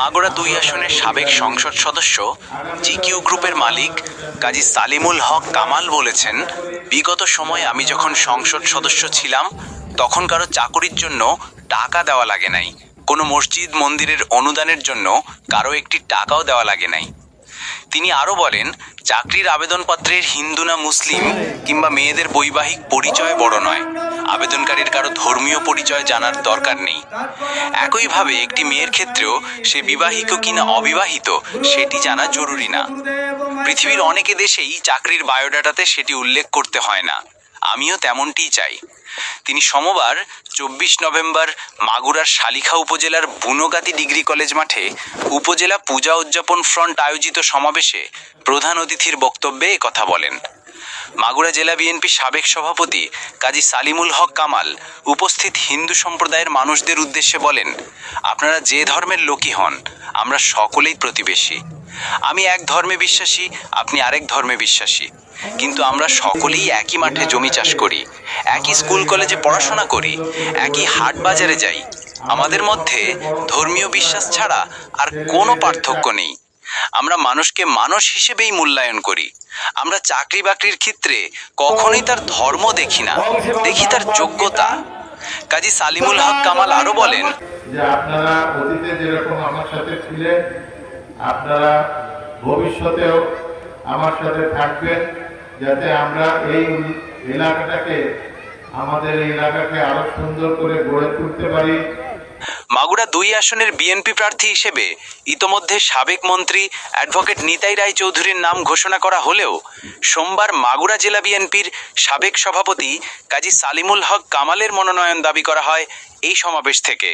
মাগুরা দুই আসনের সাবেক সংসদ সদস্য জিকিউ গ্রুপের মালিক কাজী সালিমুল হক কামাল বলেছেন, বিগত সময়ে আমি যখন সংসদ সদস্য ছিলাম, তখন কারও চাকরির জন্য টাকা দেওয়া লাগে নাই। কোনো মসজিদ মন্দিরের অনুদানের জন্য কারও একটি টাকাও দেওয়া লাগে নাই। তিনি আরও বলেন, চাকরির আবেদনপত্রের হিন্দু না মুসলিম কিংবা মেয়েদের বৈবাহিক পরিচয় বড় নয়। আবেদনকারীর কারও ধর্মীয় পরিচয় জানার দরকার নেই। একইভাবে একটি মেয়ের ক্ষেত্রেও সে বিবাহিত কিনা অবিবাহিত, সেটি জানা জরুরি না। পৃথিবীর অনেকে দেশেই চাকরির বায়োডাটাতে সেটি উল্লেখ করতে হয় না। আমিও তেমনটিই চাই। তিনি সোমবার, চব্বিশ নভেম্বর, মাগুরার শালিখা উপজেলার বুনগাতি ডিগ্রি কলেজ মাঠে উপজেলা পূজা উদযাপন ফ্রন্ট আয়োজিত সমাবেশে প্রধান অতিথির বক্তব্যে কথা বলেন। মাগুরা জেলা বিএনপি সাবেক সভাপতি কাজী সালিমুল হক কামাল উপস্থিত হিন্দু সম্প্রদায়ের মানুষদের উদ্দেশ্যে বলেন, আপনারা যে ধর্মের লোকই হন, আমরা সকলেই প্রতিবেশী। আমি এক ধর্মে বিশ্বাসী, আপনি আরেক ধর্মে বিশ্বাসী। কিন্তু আমরা সকলেই একই মাঠে জমি চাষ করি, একই স্কুল কলেজে পড়াশোনা করি, একই হাট বাজারে যাই। আমাদের মধ্যে ধর্মীয় বিশ্বাস ছাড়া আর কোনো পার্থক্য নেই। আমরা মানুষকে মানুষ হিসেবেই মূল্যায়ন করি। আমরা চাকরি বাকরির ক্ষেত্রে কখনোই তার ধর্ম দেখি না, দেখি তার যোগ্যতা। কাজী সালিমুল হক কামাল আরও বলেন, যে আপনারা অতীতে যেরকম আমার সাথে ছিলেন, আপনারা ভবিষ্যতেও আমার সাথে থাকবেন, যাতে আমরা এই এলাকাটাকে, আমাদের এলাকাকে আরও সুন্দর করে গড়ে তুলতে পারি। মাগুরা দুই আসনের বিএনপি প্রার্থী হিসেবে ইতোমধ্যে সাবেক মন্ত্রী অ্যাডভোকেট নিতাই রায় চৌধুরীর নাম ঘোষণা করা হলেও সোমবার মাগুরা জেলা বিএনপির সাবেক সভাপতি কাজী সালিমুল হক কামালের মনোনয়ন দাবি করা হয় এই সমাবেশ থেকে।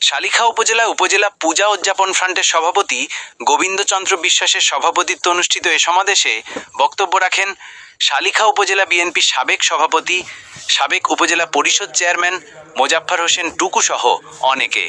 শালিখা উপজেলা উপজেলা পূজা উদযাপন ফ্রন্টের সভাপতি গোবিন্দচন্দ্র বিশ্বাসের সভাপতিত্ব অনুষ্ঠিত এ সমাবেশে বক্তব্য রাখেন শালিখা উপজেলা বিএনপি সাবেক সভাপতি সাবেক উপজেলা পরিষদ চেয়ারম্যান মোজাফফর হোসেন টুকু সহ অনেকে।